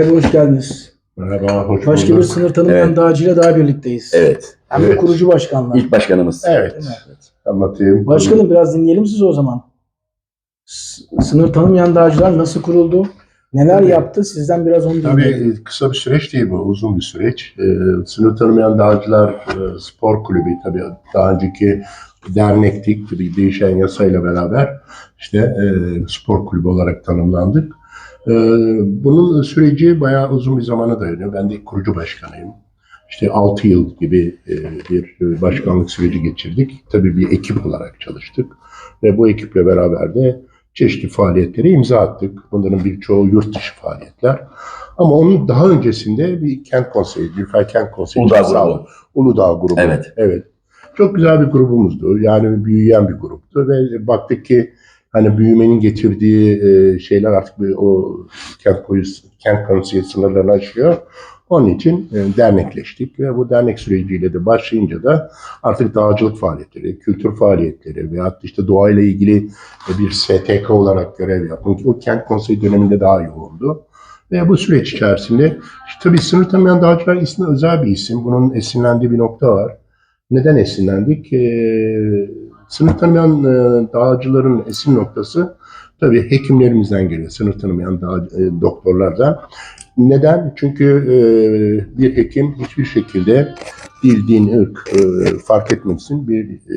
Be hoş geldiniz. Merhaba, hoş Başka bir bulduk. sınır tanımayan Evet. dağcıyla daha birlikteyiz. Evet. Hem de Evet. kurucu başkanlar. İlk başkanımız. Evet, Değil mi? Anlatayım. Başkanım biraz dinleyelim sizi o zaman. S- Sınır tanımayan dağcılar nasıl kuruldu? Neler Tabii. yaptı? Sizden biraz onu dinleyelim. Tabii kısa bir süreç değil bu, uzun bir süreç. Ee, sınır tanımayan dağcılar e, spor kulübü tabii daha önceki dernektik tabii değişen yasayla beraber işte e, spor kulübü olarak tanımlandık. Ee, bunun süreci bayağı uzun bir zamana dayanıyor. Ben de kurucu başkanıyım. İşte 6 yıl gibi e, bir başkanlık süreci geçirdik. Tabii bir ekip olarak çalıştık. Ve bu ekiple beraber de çeşitli faaliyetlere imza attık. Bunların birçoğu yurt dışı faaliyetler. Ama onun daha öncesinde bir kent konseyi, Gülfer Kent Konseyi. Uludağ grubu. Uludağ grubu. Evet. Evet. Çok güzel bir grubumuzdu. Yani büyüyen bir gruptu ve baktık ki hani büyümenin getirdiği e, şeyler artık bir, o kent polisi, kent konseyi sınırlarını aşıyor. Onun için e, dernekleştik ve bu dernek süreciyle de başlayınca da artık dağcılık faaliyetleri, kültür faaliyetleri veyahut işte doğayla ilgili bir STK olarak görev yapmak. O kent konseyi döneminde daha yoğundu. Ve bu süreç içerisinde işte tabii sınır tanımayan dağcılar ismi özel bir isim. Bunun esinlendiği bir nokta var. Neden esinlendik? Ee, sınır tanımayan e, dağcıların esin noktası tabii hekimlerimizden geliyor. Sınır tanımayan dağ, e, doktorlardan. Neden? Çünkü e, bir hekim hiçbir şekilde dil, din, ırk e, fark etmeksizin bir e,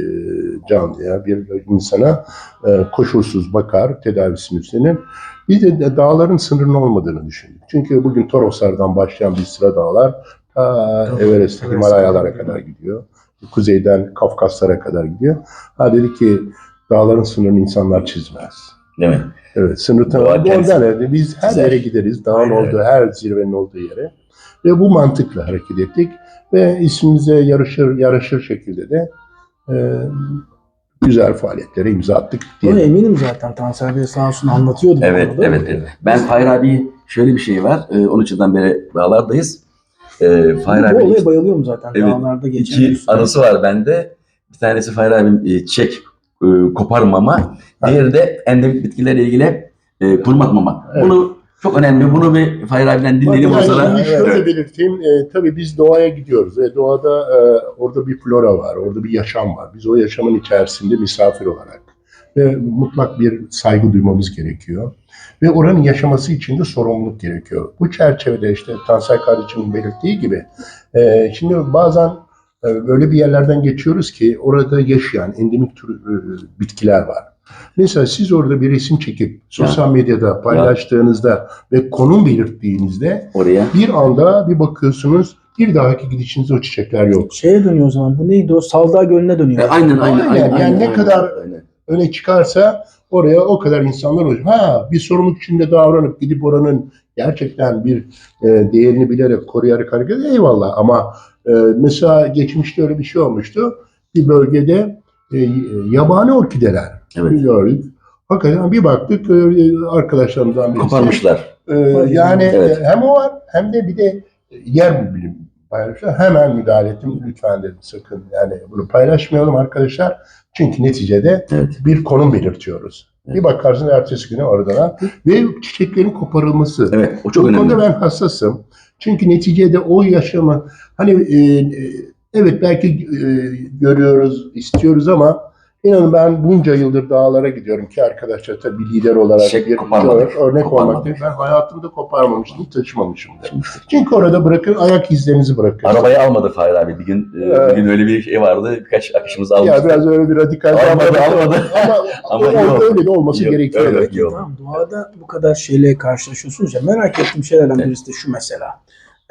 canlıya, bir insana e, koşulsuz bakar, tedavisini üstlenir. Biz de dağların sınırının olmadığını düşündük. Çünkü bugün Toroslardan başlayan bir sıra dağlar ta Everest, Himalayalara kadar gidiyor. Kuzeyden Kafkaslara kadar gidiyor. Ha dedi ki dağların sınırını insanlar çizmez. Değil mi? Evet, sınır tanımı ondan öyle. Biz her çizer. yere gideriz. Dağın Aynen olduğu, her zirvenin olduğu yere. Ve bu mantıkla hareket ettik. Ve ismimize yarışır, yaraşır şekilde de e, güzel faaliyetlere imza attık Bunu diye. eminim zaten Tansel Bey sağ olsun anlatıyordu. Evet, evet, evet. Ben Fahir abi şöyle bir şey var. Ee, 13 yıldan beri bağlardayız. Ee, Fahir Bu abi olaya bayılıyorum zaten. Evet, Dağlarda geçen iki üstüne. anısı var bende. Bir tanesi Fahir abim e, çek e, koparmama. Diğeri de endemik bitkilerle ilgili e, kurum atmama. Evet. Bunu çok önemli. Bunu bir Fahir abiden dinleyelim o şimdi şöyle Evet. belirteyim. E, tabii biz doğaya gidiyoruz ve doğada e, orada bir flora var, orada bir yaşam var. Biz o yaşamın içerisinde misafir olarak ve mutlak bir saygı duymamız gerekiyor. Ve oranın yaşaması için de sorumluluk gerekiyor. Bu çerçevede işte Tansel kardeşimin belirttiği gibi e, şimdi bazen e, böyle bir yerlerden geçiyoruz ki orada yaşayan endemik tür e, bitkiler var. Mesela siz orada bir resim çekip sosyal medyada paylaştığınızda ve konum belirttiğinizde Oraya. bir anda bir bakıyorsunuz bir dahaki gidişinizde o çiçekler yok. Şeye dönüyor o zaman. Bu neydi o? Saldağ Gölü'ne dönüyor. E, aynen, aynen, Aynen, aynen. yani aynen, ne kadar- aynen. Öne çıkarsa oraya o kadar insanlar olur. Ha bir sorumluluk içinde davranıp gidip oranın gerçekten bir e, değerini bilerek koruyarak hareket ediyor, eyvallah ama e, mesela geçmişte öyle bir şey olmuştu. Bir bölgede e, yabani orkideler Evet. gördük. Hakikaten bir baktık e, arkadaşlarımdan birisi. Koparmışlar. Ee, yani Evet. e, hem o var hem de bir de yer bilim paylaşıyor. Hemen müdahale ettim. Lütfen dedim sakın yani bunu paylaşmayalım arkadaşlar. Çünkü neticede Evet. bir konum belirtiyoruz. Evet. Bir bakarsın ertesi güne oradan ve çiçeklerin koparılması. Evet. O çok Bu önemli. konuda ben hassasım. Çünkü neticede o yaşamı hani e, e, evet belki e, görüyoruz, istiyoruz ama inanın ben bunca yıldır dağlara gidiyorum ki arkadaşlar tabii lider olarak Çiçek bir koparmadık. örnek olmak değil. Ben hayatımda koparmamıştım, taşımamışım. Çünkü orada bırakın ayak izlerinizi bırakın. Arabayı almadı Fahir abi. Bir gün, e, Evet. bir gün öyle bir şey vardı. Birkaç akışımızı almıştı. Ya biraz öyle bir radikal Almadı, davranış- almadı. Ama, Ama orada yok. öyle de olması Yok, gerekiyor. öyle. evet. Yok. Tamam doğada bu kadar şeyle karşılaşıyorsunuz ya merak ettiğim şeylerden Evet. birisi de şu mesela.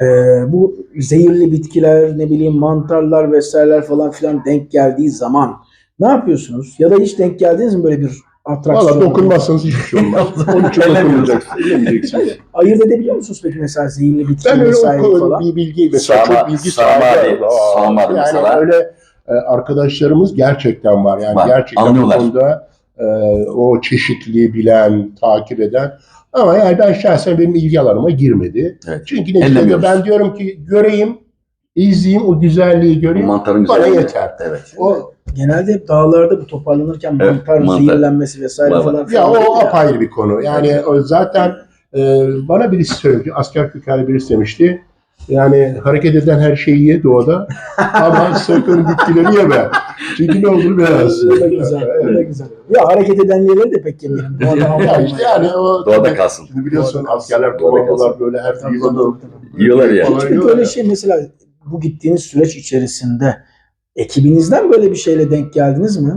Ee, bu zehirli bitkiler ne bileyim mantarlar vesaireler falan filan denk geldiği zaman ne yapıyorsunuz? Ya da hiç denk geldiniz mi böyle bir atraksiyon? Valla dokunmazsanız hiçbir şey olmaz. Onun için dokunmayacaksınız. Ayırt edebiliyor musunuz peki mesela zehirli bitki Ben öyle vesaire o falan? bir bilgi mesela Sağma- çok bilgi sağma sahibi. abi yani mesela. öyle e, arkadaşlarımız gerçekten var. Yani Var, gerçekten bu anlıyorlar. konuda e, o çeşitliliği bilen, takip eden. Ama yani ben şahsen benim ilgi alanıma girmedi. Evet. Çünkü neticede ben diyorum ki göreyim, izleyeyim, o güzelliği göreyim. Mantarın Bana güzelliği. yeter. Evet. O, Genelde hep dağlarda bu toparlanırken Evet, mantar, mantar. zehirlenmesi vesaire Var, var. falan. ya o apayrı bir konu. Yani o zaten Ee, bana birisi söyledi, asker kökenli birisi demişti. Yani hareket eden her şeyi ye doğada ama sakın bitkileri yeme. Çünkü ne olur bilemezsin. Da güzel. Da güzel. Ya hareket eden yerleri de pek yemeyelim. Bu adam Ya işte yani o Doğada kalsın. Şimdi biliyorsun Doğada kalsın. askerler Doğada komandolar böyle her Tabii, yılda tabii, tabii. Yiyorlar ya. Hiç yiyorlar öyle şey mesela bu gittiğiniz süreç içerisinde ekibinizden böyle bir şeyle denk geldiniz mi?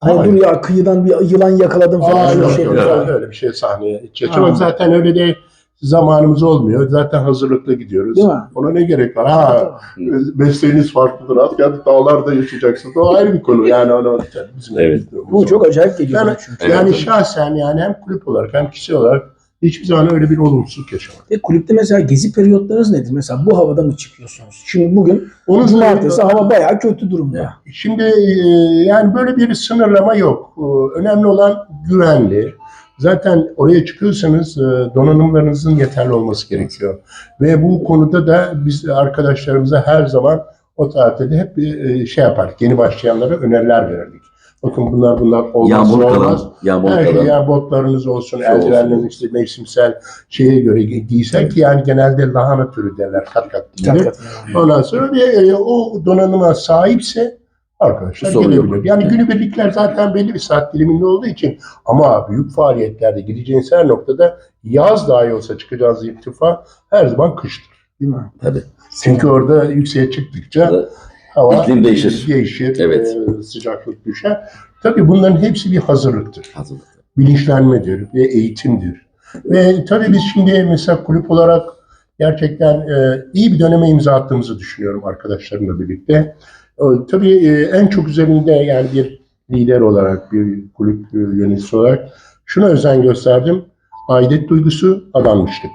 Hani Hayır. dur ya kıyıdan bir yılan yakaladım falan. Aa, öyle yok, şey yok, falan. yok, öyle bir şey sahneye. Ha. Ama zaten öyle de zamanımız olmuyor. Zaten hazırlıklı gidiyoruz. Değil mi? Ona ne gerek var? Ha, mesleğiniz farklıdır. Askerlik dağlarda yaşayacaksınız. O ayrı bir konu. Yani onu bizim Evet. Bu çok acayip geliyor Yani- çünkü. Evet. yani şahsen yani hem kulüp olarak hem kişi olarak hiçbir zaman öyle bir olumsuzluk yaşamadım. E, kulüpte mesela gezi periyotlarınız nedir? Mesela bu havada mı çıkıyorsunuz? Şimdi bugün Onun cumartesi hava bayağı kötü durumda. Şimdi e, yani böyle bir sınırlama yok. E, Önemli olan güvenli. Zaten oraya çıkıyorsanız e, donanımlarınızın yeterli olması gerekiyor. Ve bu konuda da biz arkadaşlarımıza her zaman o tatilde hep şey yapardık. Yeni başlayanlara öneriler verirdik. Bakın bunlar bunlar olmaz Yağmur olmaz. Yağmur Her şey botlarınız olsun, Şu eldivenleriniz işte mevsimsel şeye göre gi- giysen ki yani genelde lahana türü derler kat kat giyilir. Ondan sonra bir, e, o donanıma sahipse arkadaşlar Sorun yok. gelebilir. Yani günübirlikler zaten belli bir saat diliminde olduğu için ama büyük faaliyetlerde gideceğiniz her noktada yaz dahi olsa çıkacağınız irtifa her zaman kıştır. Değil mi? Tabii. Çünkü orada yükseğe çıktıkça hava İklim değişir. değişir, Evet. e, sıcaklık düşer. Tabii bunların hepsi bir hazırlıktır Hazırlık. bilinçlenmedir ve eğitimdir. Ve tabii biz şimdi mesela kulüp olarak gerçekten e, iyi bir döneme imza attığımızı düşünüyorum arkadaşlarımla birlikte. E, tabii e, en çok üzerinde yani bir lider olarak, bir kulüp e, yöneticisi olarak şuna özen gösterdim. Aidet duygusu, adanmışlık.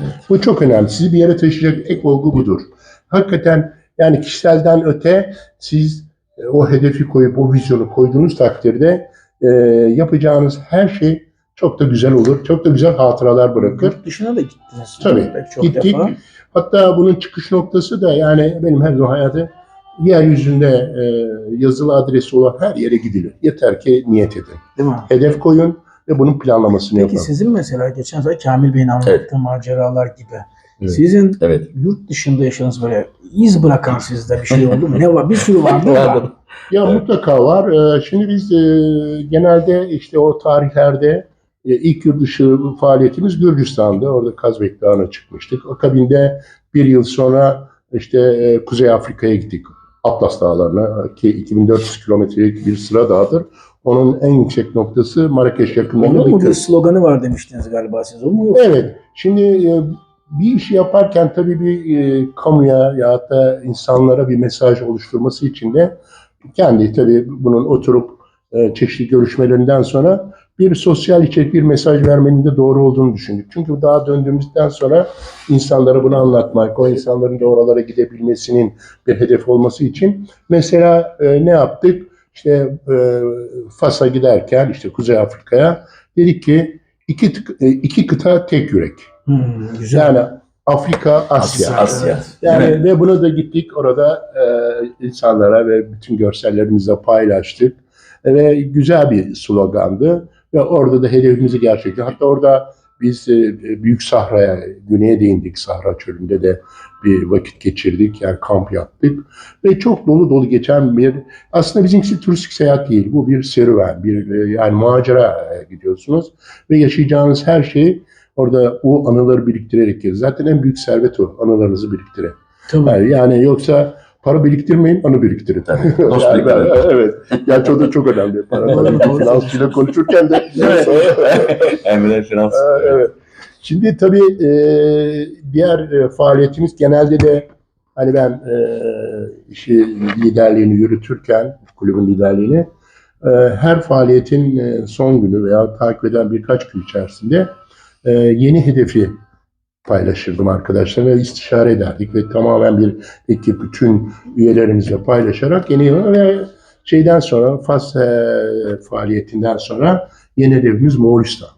Evet. Bu çok önemli. Sizi bir yere taşıyacak ek olgu budur. Hakikaten yani kişiselden öte siz e, o hedefi koyup o vizyonu koyduğunuz takdirde e, yapacağınız her şey çok da güzel olur. Çok da güzel hatıralar bırakır. Yurt dışına da gittiniz. Tabii. Çok Gittik. defa. Hatta bunun çıkış noktası da yani benim her zaman hayatı yeryüzünde e, yazılı adresi olan her yere gidilir. Yeter ki niyet edin. Değil mi? Hedef koyun ve bunun planlamasını Peki yapın. sizin mesela geçen sefer Kamil Bey'in anlattığı maceralar gibi. Evet. Sizin Evet. yurt dışında yaşadığınız böyle iz bırakan sizde bir şey oldu mu? Ne var? Bir sürü vardı da. Vardı. Ya mutlaka var. Ee, Şimdi biz e, genelde işte o tarihlerde e, ilk yurt dışı faaliyetimiz Gürcistan'da. Orada Kazbek Dağı'na çıkmıştık. Akabinde bir yıl sonra işte e, Kuzey Afrika'ya gittik. Atlas Dağları'na ki 2400 kilometrelik bir sıra dağıdır. Onun en yüksek noktası Marrakeş yakınlarında Onun bir sloganı var demiştiniz galiba siz. O mu yok? Evet. Şimdi bir işi yaparken tabii bir e, kamuya ya da insanlara bir mesaj oluşturması için de kendi tabii bunun oturup e, çeşitli görüşmelerinden sonra bir sosyal içerik, bir mesaj vermenin de doğru olduğunu düşündük. Çünkü daha döndüğümüzden sonra insanlara bunu anlatmak, o insanların da oralara gidebilmesinin bir hedef olması için mesela e, ne yaptık? İşte e, Fas'a giderken işte Kuzey Afrika'ya dedik ki iki, e, iki kıta tek yürek. Hmm, güzel. Yani Afrika, Asya. Asya. Yani Değil mi? ve bunu da gittik orada e, insanlara ve bütün görsellerimizle paylaştık. Ve güzel bir slogandı. Ve orada da hedefimizi gerçekten. Hatta orada biz e, Büyük Sahra'ya, güneye değindik. Sahra çölünde de bir vakit geçirdik. Yani kamp yaptık. Ve çok dolu dolu geçen bir, aslında bizimkisi turistik seyahat değil. Bu bir serüven, bir e, yani macera e, gidiyorsunuz. Ve yaşayacağınız her şeyi orada o anıları biriktirerek gelin. Zaten en büyük servet o. Anılarınızı biriktirin. Tamam. Yani, yani yoksa para biriktirmeyin, anı biriktirin. Tabii, dost Yani biriktirin. evet. Gerçi o da çok önemli. Para tabii ki finansçıyla konuşurken de. Emre Finans. Evet. Şimdi tabii e, diğer e, faaliyetimiz genelde de hani ben e, işi liderliğini yürütürken, kulübün liderliğini e, her faaliyetin e, son günü veya takip eden birkaç gün içerisinde e, yeni hedefi paylaşırdım arkadaşlarla ve istişare ederdik ve tamamen bir ekip bütün üyelerimizle paylaşarak yeni yıla ve şeyden sonra Fas e, faaliyetinden sonra yeni hedefimiz Moğolistan.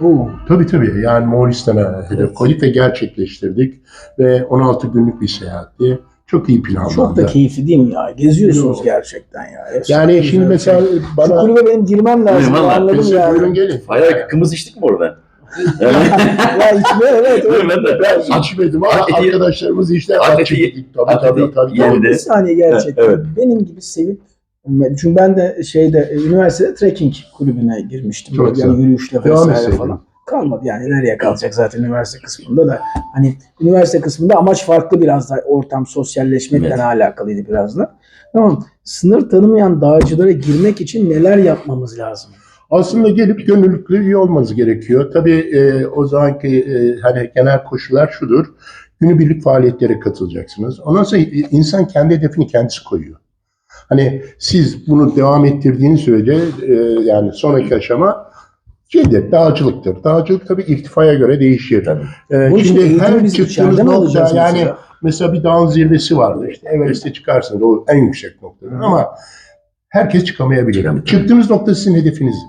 Oo. Tabii tabii. Yani Moğolistan'a hedef Evet. koyduk ve gerçekleştirdik. Ve 16 günlük bir seyahatti. Çok iyi planlandı. Çok da keyifli değil mi ya? Geziyorsunuz Yok. gerçekten ya. Hepsi Yani şimdi mesela şey. Şu bana... kulübe benim girmem lazım. Buyurun valla. Anladım yani. buyurun gelin. Hayır kımız içtik mi orada? ya içme evet. evet. Ben de- Ben içmedim arkadaşlarımız işte at at eti- çektik. Tabii tabii tabii. yendi. Bir saniye gerçekten. Evet. Benim gibi sevip çünkü ben de şeyde e, üniversitede trekking kulübüne girmiştim. Çok yani yürüyüşle vesaire falan. Kalmadı yani nereye kalacak zaten üniversite kısmında da. Hani üniversite kısmında amaç farklı biraz da ortam sosyalleşmekle Evet. alakalıydı biraz da. Tamam. Sınır tanımayan dağcılara girmek için neler yapmamız lazım? Aslında gelip gönüllülükle üye olmanız gerekiyor. Tabii e, o zamanki e, hani genel koşullar şudur. Günübirlik faaliyetlere katılacaksınız. Ondan sonra e, insan kendi hedefini kendisi koyuyor. Hani siz bunu devam ettirdiğiniz sürece e, yani sonraki aşama şeydir, dağcılıktır. Dağcılık tabii irtifaya göre değişir. Tabii. E, Bunun için şimdi her çıktığınız nokta yani mesela? mesela bir dağın zirvesi vardı işte Everest'e çıkarsınız o en yüksek noktadır ama herkes çıkamayabilir. Çıkamıyor. Çıktığınız nokta sizin hedefinizdir.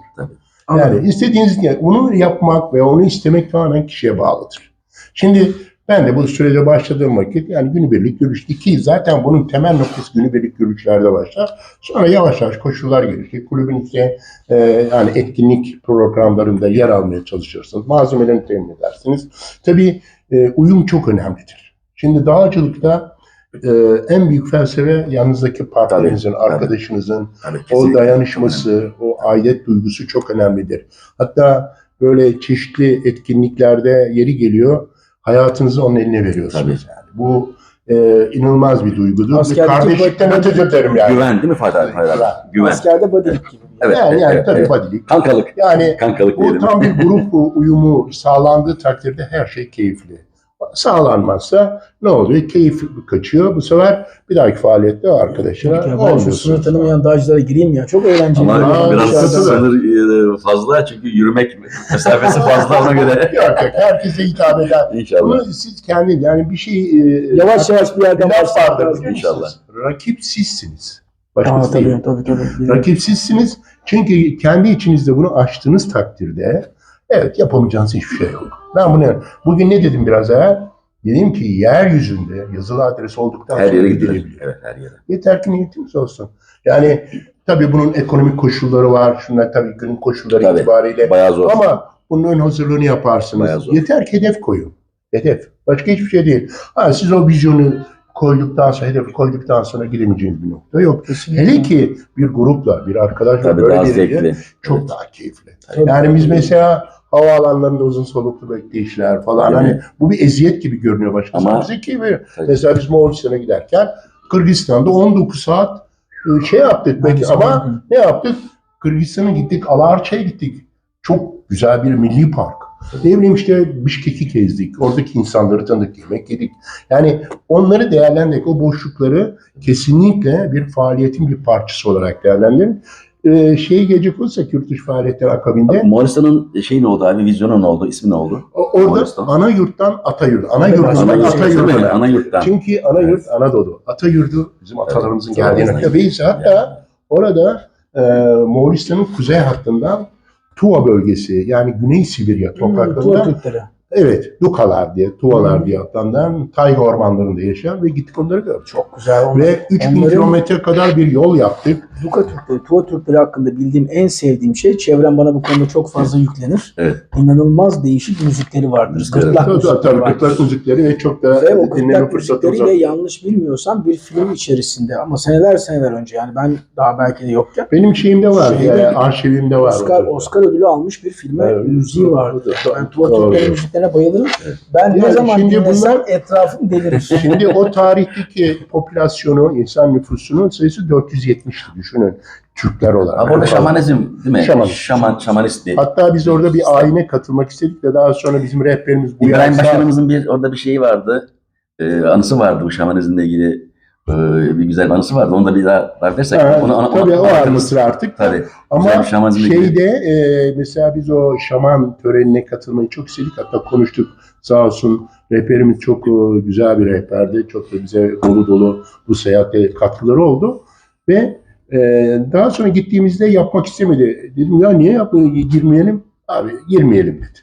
Anladım. Yani istediğiniz yani onu yapmak ve onu istemek tamamen kişiye bağlıdır. Şimdi ben de bu sürede başladığım vakit yani günübirlik yürüyüş iki zaten bunun temel noktası günübirlik yürüyüşlerde başlar. Sonra yavaş yavaş koşullar gelişir. Kulübün işte e, yani etkinlik programlarında yer almaya çalışırsınız. Malzemelerini temin edersiniz. Tabii e, uyum çok önemlidir. Şimdi dağcılıkta e, en büyük felsefe yanınızdaki partnerinizin, Tabii, tabii. arkadaşınızın, Tabii, o dayanışması, o aidet duygusu çok önemlidir. Hatta böyle çeşitli etkinliklerde yeri geliyor, hayatınızı onun eline veriyorsunuz. Yani. Bu e, inanılmaz bir duygudur. Askerdeki Kardeşlikten öte derim yani. Güven değil mi Fatih abi? Güven. Güven. Askerde bodylik gibi. Evet, yani, evet, yani evet, tabii evet. bodylik. Kankalık. Yani Kankalık bu diyelim. tam bir grup uyumu sağlandığı takdirde her şey keyifli. Sağlanmazsa ne oluyor? Keyif kaçıyor. Bu sefer bir dahaki faaliyette o arkadaşına Ya ben şu sınır tanımayan dağcılara gireyim ya. Çok eğlenceli. Ama Aa, biraz da. sınır e, fazla çünkü yürümek mesafesi fazla ona göre. Yok yok herkese hitap eder. İnşallah. Bunu siz kendi yani bir şey e, Yavaş yavaş bir yerden lazım. biliyor İnşallah. Rakip sizsiniz. Aa, Başkası değil. tabii, tabii, tabii. Biliyorum. Rakip sizsiniz. Çünkü kendi içinizde bunu aştığınız takdirde evet yapamayacağınız hiçbir şey yok. Ben bunu bugün ne dedim biraz evvel? Dedim ki yeryüzünde yazılı adres olduktan Her sonra yere gidilebilir. Evet her yere. Yeter ki niyetimiz olsun. Yani tabii bunun ekonomik koşulları var. Şunlar tabii günün koşulları Tabii. itibariyle Bayağı zor. ama bunun ön hazırlığını Bayağı yaparsınız. zor. Yeter ki hedef koyun. Hedef. Başka hiçbir şey değil. Ha, siz o vizyonu koyduktan sonra, hedefi koyduktan sonra gidemeyeceğiniz bir nokta yok. Kesinlikle. Hele ki bir grupla, bir arkadaşla Tabii böyle bir çok Evet. daha keyifli. Tabii. Yani biz mesela havaalanlarında uzun soluklu bekleyişler falan Değil mi? hani bu bir eziyet gibi görünüyor başkasına. Ama- Bize. Mesela biz Moğolistan'a giderken Kırgızistan'da 19 saat e, şey yaptık belki ama ne yaptık? Kırgızistan'a gittik, Alarça'ya gittik. Çok güzel bir milli park. Ne bileyim işte Bişkek'i gezdik. Oradaki insanları tanıdık, yemek yedik. Yani onları değerlendirdik. O boşlukları kesinlikle bir faaliyetin bir parçası olarak değerlendirin. Ee, şeyi gelecek olursak yurt dışı faaliyetler akabinde Moğolistan'ın şeyi ne oldu abi? Vizyonu ne oldu? İsmi ne oldu? o- orada Moğolistan. ana yurttan ata yurt. Ana Evet, yurttan ana ata mi? yurduna. Ana yurttan. Çünkü ana yurt Anadolu. Ata yurdu bizim atalarımızın Evet, geldiği nokta. Beyse hatta orada e, Moğolistan'ın kuzey hattından Tuva bölgesi yani Güney Sibirya Hmm, Tuva topraklarında Türkleri. evet Dukalar diye, Tuvalar Hmm. diye adlanan tayga ormanlarında yaşayan ve gittik onları gördük. Çok güzel. Onlar, Ve 3000 onların- kilometre kadar bir yol yaptık. Duka Türkleri, Tuva Türkleri hakkında bildiğim en sevdiğim şey, çevrem bana bu konuda çok fazla yüklenir. Evet. İnanılmaz değişik müzikleri vardır. Müzikleri. Gırtlak Tabii müzikleri tabii vardır. Kırklar müzikleri ve çok da Ve o dinleme fırsatımız müzikleriyle yanlış bilmiyorsam bir film içerisinde ama seneler seneler önce yani ben daha belki de yokken Benim şeyimde var, Şeyde- e, arşivimde var. Oscar, o da. Oscar ödülü almış bir filme Evet, müziği vardı. Ben Tuva. Türkleri müziklerine bayılırım. Evet. Ben ne Yani zaman şimdi dinlesem bunlar- etrafım delirir. Şimdi o tarihteki popülasyonu, insan nüfusunun sayısı 470'ti düşünün. Türkler olarak. Abi orada şamanizm değil mi? Şaman. Şaman, şamanist diye. Hatta biz orada bir ayine katılmak istedik de daha sonra bizim rehberimiz bu İbrahim Başkanımızın bir orada bir şeyi vardı. Ee, anısı vardı bu şamanizmle ilgili e, bir güzel anısı vardı. Onu da bir daha dersek. Ha, onu, onu, tabii onu- o anısı artık. Tabii. Ama şeyde e, mesela biz o şaman törenine katılmayı çok istedik. Hatta konuştuk. Sağ olsun rehberimiz çok e, güzel bir rehberdi. Çok da bize dolu dolu bu seyahatte katkıları oldu. Ve e, daha sonra gittiğimizde yapmak istemedi. Dedim ya niye yapmıyor, girmeyelim? Abi girmeyelim dedi.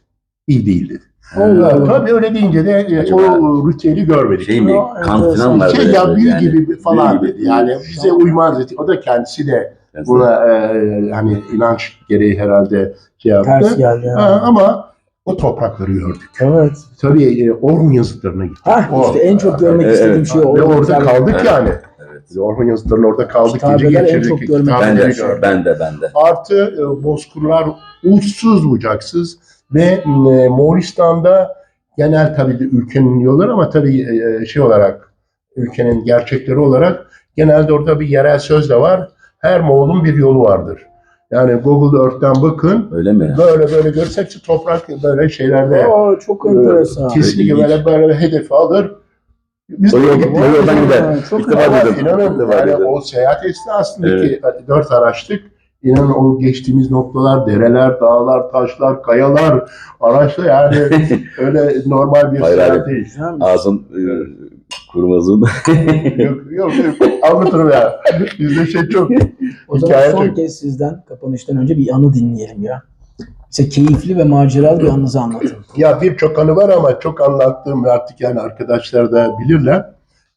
İyi değil dedi. Allah Allah. tabii öyle deyince de e, o ritüeli görmedik. Şey mi? Kan falan var. şey ya büyü yani. gibi falan Büyü dedi. Yani bize uymaz dedi. O da kendisi de buna e, hani inanç gereği herhalde şey yaptı. Ters geldi. Ha, Yani. ama o toprakları gördük. Evet. Tabii e, Orhun yazıtlarına gittik. Ha işte en çok görmek Evet, istediğim evet. şey o. Ve orada kaldık Evet. yani. Orhun yazıtlarının orada kaldık. Kitabeler gece en geçirdik. çok görmek Ben de, gördük. ben de, ben de. Artı e, bozkırlar uçsuz bucaksız ve e, Moğolistan'da genel tabii de ülkenin yolları ama tabii e, şey olarak ülkenin gerçekleri olarak genelde orada bir yerel söz de var. Her Moğol'un bir yolu vardır. Yani Google Earth'ten bakın Öyle mi? böyle böyle görürsek toprak böyle şeylerde Aa, çok enteresan. kesinlikle böyle böyle hedefi alır. Biz O yol gitti, o yoldan gider. Çok İlk defa duydum. inanın defa yani duydum. o seyahat esnasındaki dört araçtık. İnanın o geçtiğimiz noktalar, dereler, dağlar, taşlar, kayalar, araçlar yani öyle normal bir Hayır seyahat değil. Ağzın e, kurmazın. yok, yok, yok. Anlatırım ya. Bizde şey çok. O zaman Hikaye son çok. kez sizden kapanıştan önce bir anı dinleyelim ya. Size keyifli ve maceralı bir anınızı anlatın. Ya birçok anı var ama çok anlattığım ve artık yani arkadaşlar da bilirler.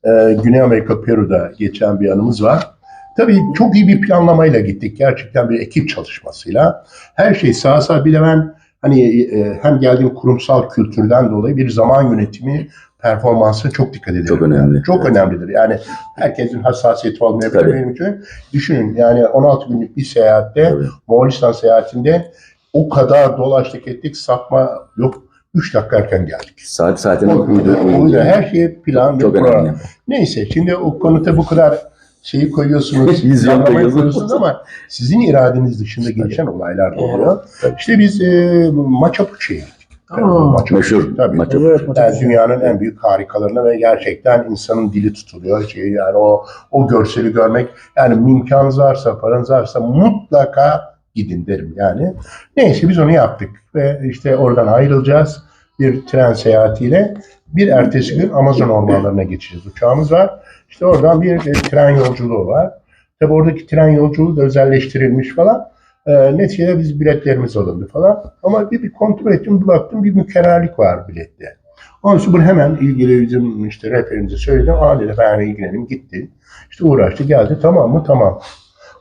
Ee, Güney Amerika Peru'da geçen bir anımız var. Tabii çok iyi bir planlamayla gittik. Gerçekten bir ekip çalışmasıyla. Her şey sağ sağ bir de ben hani e, hem geldiğim kurumsal kültürden dolayı bir zaman yönetimi performansı çok dikkat ederim. Çok önemli. Çok Evet. önemlidir. Yani herkesin hassasiyeti olmayabilir Tabii. benim için. Düşünün yani 16 günlük bir seyahatte Tabii. Moğolistan seyahatinde o kadar dolaştık ettik sapma yok. 3 dakika erken geldik. Saat saatine uydu. yüzden her şey plan ve Çok program. önemli. Neyse şimdi o konuda bu kadar şeyi koyuyorsunuz, Vizyon koyuyorsunuz. ama sizin iradeniz dışında gelişen olaylar da oluyor. İşte biz e, Machu Picchu'ya gittik. Machu Picchu. Tabii. Maço. Evet, Machu Yani dünyanın en büyük harikalarına ve gerçekten insanın dili tutuluyor. Şey, yani o o görseli görmek yani imkanınız varsa, paranız varsa mutlaka gidin derim yani. Neyse biz onu yaptık ve işte oradan ayrılacağız bir tren seyahatiyle. Bir ertesi gün Amazon ormanlarına geçeceğiz. Uçağımız var. İşte oradan bir tren yolculuğu var. Tabi oradaki tren yolculuğu da özelleştirilmiş falan. E, neticede biz biletlerimiz alındı falan. Ama bir, bir kontrol ettim, bir baktım bir mükerrerlik var bilette. Onun için bunu hemen ilgili bizim işte rehberimize söyledim. Aa dedi ben ilgilenim gitti. İşte uğraştı geldi tamam mı tamam.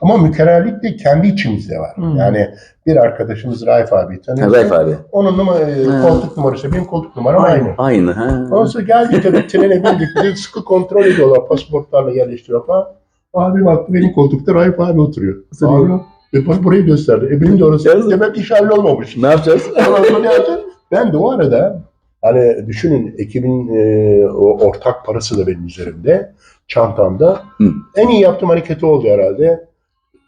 Ama mükerrerlik de kendi içimizde var. Hmm. Yani bir arkadaşımız Raif abi Ha, tanıyorsun. Raif abi. Onun numara, Ha. koltuk numarası benim koltuk numaram aynı. Aynı. Ha. Ondan sonra geldik tabii trene bindik. Bizi sıkı kontrol ediyorlar. Pasaportlarla yerleştiriyor falan. Abi baktı benim koltukta Raif abi oturuyor. Abi ve bana burayı gösterdi. E benim de orası. Demek iş hallolmamış. Ne yapacağız? Ondan sonra? Ben de o arada hani düşünün ekibin e, o ortak parası da benim üzerimde. Çantamda. Hı. En iyi yaptığım hareketi oldu herhalde.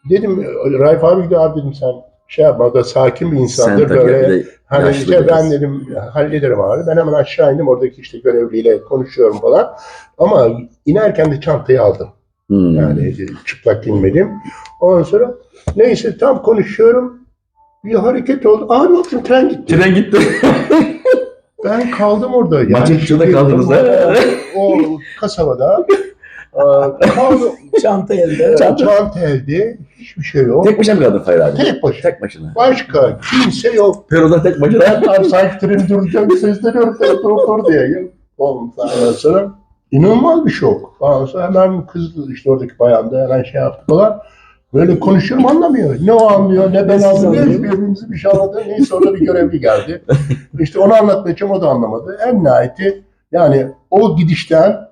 Dedim Raif abi de abi dedim sen şey yapma da sakin bir insandır tabii böyle Hani işte ben dedim hallederim abi. Ben hemen aşağı indim. Oradaki işte görevliyle konuşuyorum falan. Ama inerken de çantayı aldım. Hmm. Yani çıplak inmedim. Ondan sonra neyse tam konuşuyorum. Bir hareket oldu. Abi baktım tren gitti. Tren gitti. Ben kaldım orada. Yani Maçı Picchu'da şimdi kaldınız ha? O, o kasabada. Aa, kaldım. Çanta elde. Çanta elde. Hiçbir şey yok. Tek başına mı kaldın Fahir abi? Tek başına. Tek başına. Başka kimse yok. Peru'da tek başına. Ben sanki tren duracak sesleniyorum. Dur dur diye. Ondan sonra inanılmaz bir şok. Ondan sonra hemen kız işte oradaki bayan da hemen şey yaptı falan. Böyle konuşuyorum anlamıyor. Ne o anlıyor ne ben anlıyorum. anlıyor. Birbirimizi bir şey anladı. Neyse orada bir görevli geldi. İşte onu anlatmaya çalışıyorum o da anlamadı. En nihayeti yani o gidişten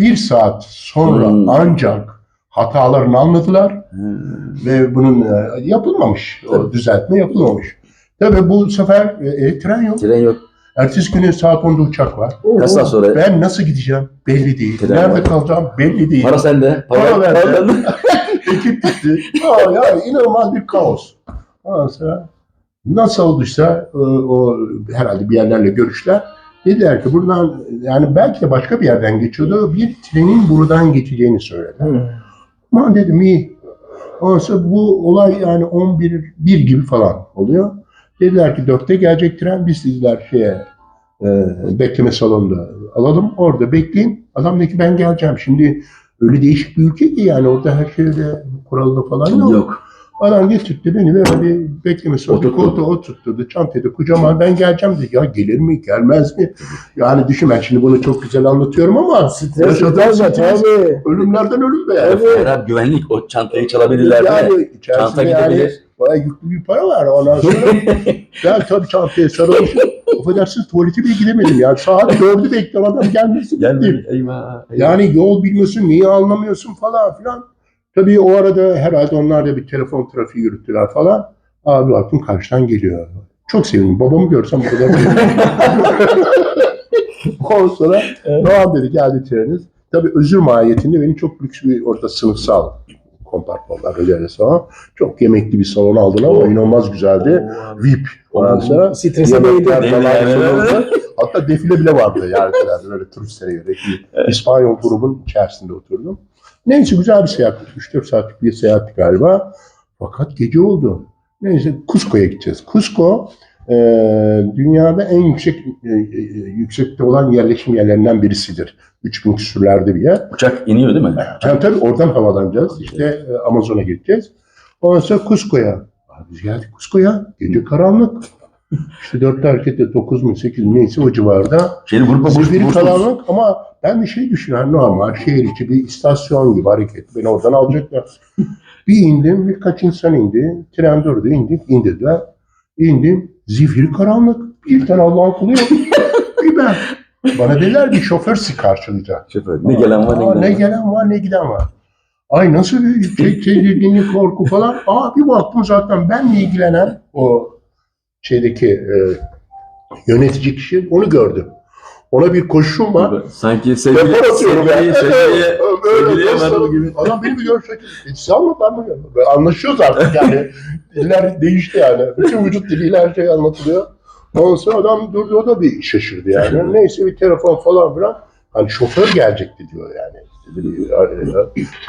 bir saat sonra Hmm. ancak hatalarını anladılar Hmm. ve bunun e, yapılmamış. O düzeltme yapılmamış. Tabii bu sefer e, e, tren yok. Tren yok. Ertesi günü saat 10'da uçak var. Kaç saat sonra? Ben nasıl gideceğim belli değil. Tren Nerede var. kalacağım belli değil. Para sende. Para, Para bende. Ekip gitti. Aa, yani inanılmaz bir kaos. Ondan sonra nasıl olduysa e, o herhalde bir yerlerle görüşler. Dediler ki buradan yani belki de başka bir yerden geçiyordu. Bir trenin buradan geçeceğini söylediler. Hmm. Aman dedim iyi. Ondan bu olay yani 11 bir gibi falan oluyor. Dediler ki 4'te gelecek tren biz sizler şeye e, bekleme salonunda alalım. Orada bekleyin. Adam dedi ki ben geleceğim. Şimdi öyle değişik bir ülke ki yani orada her şeyde kuralı falan yok. Yok. Adam getirtti beni böyle bir bekleme Oturttu. koltuğa oturtturdu. Çantayı da kucağıma ben geleceğim dedi. Ya gelir mi gelmez mi? Yani düşün ben şimdi bunu çok güzel anlatıyorum ama Stres Yaşadığım stres. Tabii. ölümlerden ölüm be. Evet. Fahir abi güvenlik. O çantayı çalabilirler mi? Yani Çanta içerisinde yani gidebilir. Bayağı yüklü bir para var. Ondan sonra ben tabii çantaya sarılmışım. Affedersiniz tuvalete bile gidemedim yani. Saat dördü bekliyorum adam gelmesin. Gelmedi. Eyvah. eyvah. Yani yol bilmiyorsun, niye anlamıyorsun falan filan. Tabii o arada herhalde onlar da bir telefon trafiği yürüttüler falan. Abi baktım karşıdan geliyor. Çok sevindim. Babamı görsem bu kadar Ondan sonra Doğan dedi geldi treniniz. Tabii özür mahiyetinde benim çok lüks bir orada sınıfsal kompartmanlar öyle salon. Çok yemekli bir salon aldılar ama inanılmaz güzeldi. VIP. Ondan sonra Strese yemekler falan evet. sunuldu. Hatta defile bile vardı yani böyle turistlere göre. Bir İspanyol grubun içerisinde oturdum. Neyse güzel bir seyahat. 3-4 saatlik bir seyahat galiba. Fakat gece oldu. Neyse Cusco'ya gideceğiz. Cusco e, dünyada en yüksek e, e, yüksekte olan yerleşim yerlerinden birisidir. 3000 küsürlerde bir yer. Uçak iniyor değil mi? Yani tabii oradan havalanacağız. İşte e, Amazon'a gideceğiz. Ondan sonra Cusco'ya. Biz geldik Cusco'ya. Gece karanlık. İşte dörtte hareketle 9 mu 8 mi neyse o civarda. Şeyli grupla boş boş- karanlık ama ben bir şey düşünüyorum normal şehir içi bir istasyon gibi hareket. Beni oradan alacaklar. bir indim birkaç insan indi. Tren durdu indik indirdiler. İndim zifiri karanlık. Bir tane Allah'ın kulu yok. bir ben. Bana dediler ki şoför sizi karşılayacak. Şoför. Ne gelen var ne giden ne var. gelen var ne giden var. Ay nasıl bir şey, tedirginlik, korku falan. Aa bir baktım zaten benle ilgilenen o şeydeki e, yönetici kişi onu gördüm. Ona bir koşuşum var. Sanki sevgili, sevgili, yani. sevgili, dostlarım vardı gibi. Adam beni bir görüşecek. E, siz anlat ben mi? Anlaşıyoruz artık yani. Diller değişti yani. Bütün vücut diliyle her şey anlatılıyor. Ondan sonra adam durdu o da bir şaşırdı yani. Neyse bir telefon falan filan. Hani şoför gelecekti diyor yani. Dedi,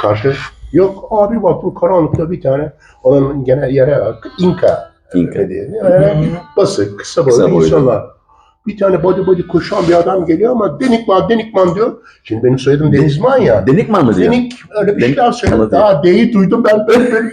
Karşı yok abi bak bu karanlıkta bir tane onun genel yere İnka. İnka. Dedi. Yani basık, Kısa boylu. insanlar. Bir tane body body koşan bir adam geliyor ama Denikman, Denikman diyor. Şimdi benim soyadım Denizman ya. Denikman mı diyor? Denik öyle bir şeyler söyledi. Daha D'yi duydum ben böyle böyle.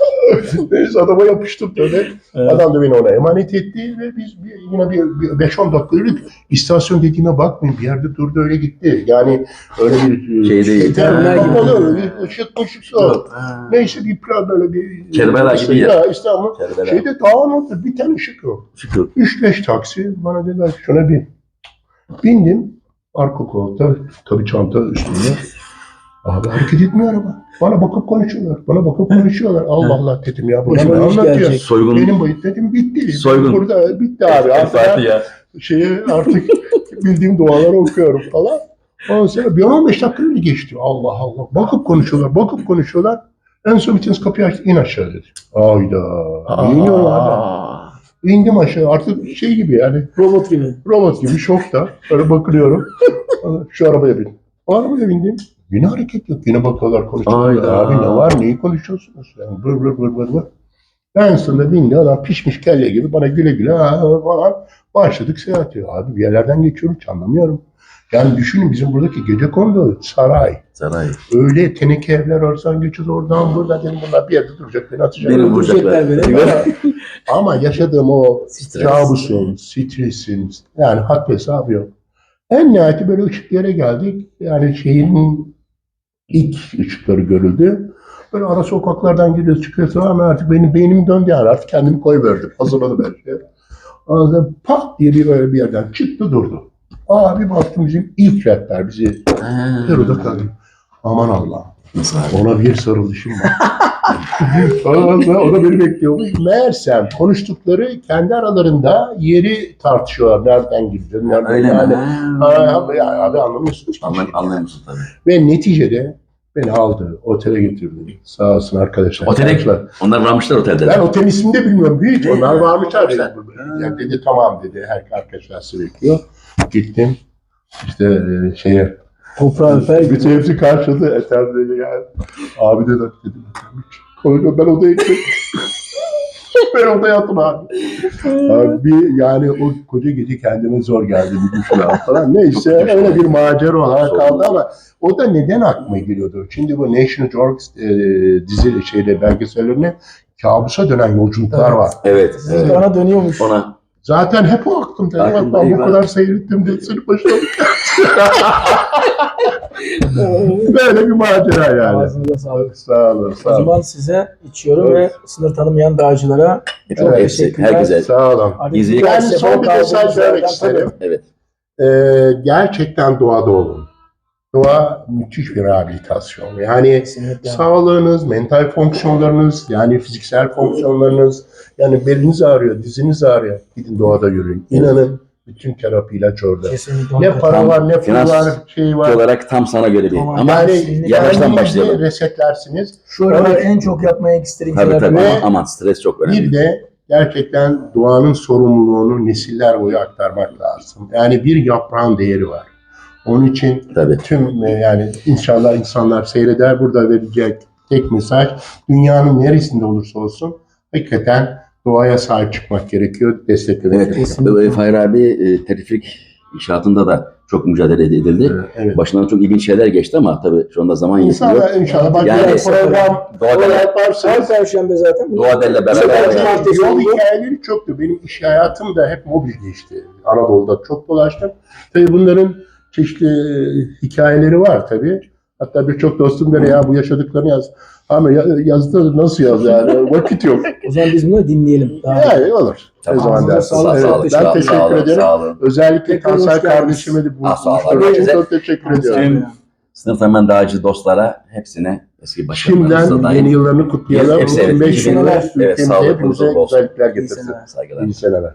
Neyse adama yapıştım böyle. Evet. Adam da beni ona emanet etti ve biz bir, yine bir, bir 5-10 dakika yürüdük. İstasyon dediğime bakmayın bir yerde durdu öyle gitti. Yani öyle bir Şey değil. terminal Ha. kapalı, bir ışık mışık yok. Ha. Neyse bir plan böyle bir... Kerbela gibi yer. Ya İstanbul. Kerbela. Şeyde daha anlattı bir tane ışık yok. Şükür. 3-5 taksi bana dediler şuna bin. Bindim. Arka koltukta tabii çanta üstünde. Abi hareket etmiyor araba. Bana bakıp konuşuyorlar. Bana bakıp konuşuyorlar. Allah Allah dedim ya. Bu ne anlatıyor? gelecek. Soygun. Benim boyut dedim bitti. Soygun. Burada bitti abi. Artık ya. şeyi artık bildiğim duaları okuyorum falan. Ondan sonra bir 15 dakika öyle geçti. Allah Allah. Bakıp konuşuyorlar. Bakıp konuşuyorlar. En son bitiniz kapıyı açtı. İn aşağı dedi. Ayda. Aa. İndim aşağı. Artık şey gibi yani Robot gibi. Robot gibi şokta. Böyle bakıyorum. Şu arabaya bin. O arabaya bindim. Yine hareket yok. Yine bakıyorlar konuşuyorlar. Abi ne var? Neyi konuşuyorsunuz? Yani bır bır bır bır bır. En sonunda bindi adam pişmiş kelle gibi bana güle güle ha, falan başladık seyahate. Abi bir yerlerden geçiyorum hiç anlamıyorum. Yani düşünün bizim buradaki gece kondu saray. Saray. Öyle teneke evler arasından geçiyoruz oradan buradan dedim bunlar bir yerde duracak beni atacak. Beni vuracaklar. Beni. Ama yaşadığım o Stres. kabusun, stresin, yani had hesabı yok. En nihayeti böyle ışık yere geldik. Yani şeyin ilk ışıkları görüldü. Böyle ara sokaklardan giriyoruz çıkıyoruz ama artık benim beynim döndü yani artık kendimi koyverdim. Hazırladım her şeyi. Sonra pat diye bir böyle bir yerden çıktı durdu. Aa bir baktım bizim ilk rehber bizi. Peru'da kalıyor. Aman Allah. Nasıl abi? Ona bir sarılışım var. Ondan o da beni bekliyor. Meğersem konuştukları kendi aralarında yeri tartışıyorlar. Nereden gireceğiz, nereden Öyle yani. mi? Abi, abi anlamıyorsunuz. Anlam, anlıyor musun tabii. Ve neticede beni aldı, otele getirdi. Sağ olsun arkadaşlar. Otele- Arkadaşlar, Onlar varmışlar otelde. Ben otelin ismini de bilmiyorum. Hiç. Ne? Onlar varmışlar. Varmışlar. Yani dedi tamam dedi. Her arkadaşlar bekliyor. Gittim. İşte e, şeye Toprağı öper gibi. bütün hepsi karşıladı. Ethem dedi yani. Abi dedi dedim. Koydu ben odaya gittim. ben odaya yattım abi. abi. Bir, yani o koca gece kendime zor geldi bir düşünüyorum falan. Neyse öyle bir macera olarak kaldı ama o da neden aklıma geliyordu? Şimdi bu National Geographic e, dizi şeyde belgesellerine kabusa dönen yolculuklar Evet. var. Evet. Evet. Bana dönüyormuş. Ona Zaten hep o aklımda. Aklımda, ben bu kadar seyrettim de senin başına Böyle bir macera yani. Ağzınıza sağlık. Sağ olun. O Sağ olun. zaman size içiyorum Evet. ve sınır tanımayan dağcılara çok Evet, teşekkürler. herkese. Sağ olun. Bir Yani sefer son bir mesaj vermek isterim. Evet. Ee, gerçekten doğada olun. Doğa müthiş bir rehabilitasyon. Yani Kesinlikle. sağlığınız, mental fonksiyonlarınız, yani fiziksel fonksiyonlarınız, yani beliniz ağrıyor, diziniz ağrıyor. Gidin doğada yürüyün. İnanın bütün terapi ilaç orada. Kesinlikle. Ne para var, ne pul Finans var, şey var. olarak tam sana göre bir. Tamam. Ama Yani yavaştan başlayalım. resetlersiniz. Şu aralar en çok yapmaya istediğim tabii şeyler tabii ama aman stres çok önemli. Bir de gerçekten doğanın sorumluluğunu nesiller boyu aktarmak lazım. Yani bir yaprağın değeri var. Onun için Tabii. tüm e, yani inşallah insanlar seyreder. Burada verecek tek mesaj dünyanın neresinde olursa olsun hakikaten doğaya sahip çıkmak gerekiyor, desteklemek Evet. gerekiyor. Fahir abi e, telifrik inşaatında da çok mücadele edildi. Evet, Evet. Başından çok ilginç şeyler geçti ama tabii şu anda zaman yetmiyor. İnşallah, inşallah. Bak Yani- program, Doğa program Dele, Her perşembe zaten. Doğa Dele Bu beraber Yol hikayeleri çoktu. Benim iş hayatım da hep mobil geçti. Anadolu'da çok dolaştım. Tabii bunların çeşitli e, hikayeleri var tabii. Hatta birçok dostum der ya bu yaşadıklarını yaz. Ama ya, yazdı nasıl yaz yani? Vakit yok. O zaman biz bunu dinleyelim. Daha Yani olur. Tamam. Ne zaman dersin. Evet, Sağ- ben sağ- teşekkür sağ olun, ederim. Sağ olun. Özellikle Tekrar geldiniz. kardeşime de bu sağ olun. buluştuğum için Herkese- çok teşekkür ediyorum. Sınıf tamamen dağcı dostlara hepsine eski başkanlarımıza dahil. yeni yıllarını kutlayalım. Hepsi, evet. 2005 İyi yılında. Evet, ülkemize hepimize güzellikler İyi getirsin. seneler. İyi seneler.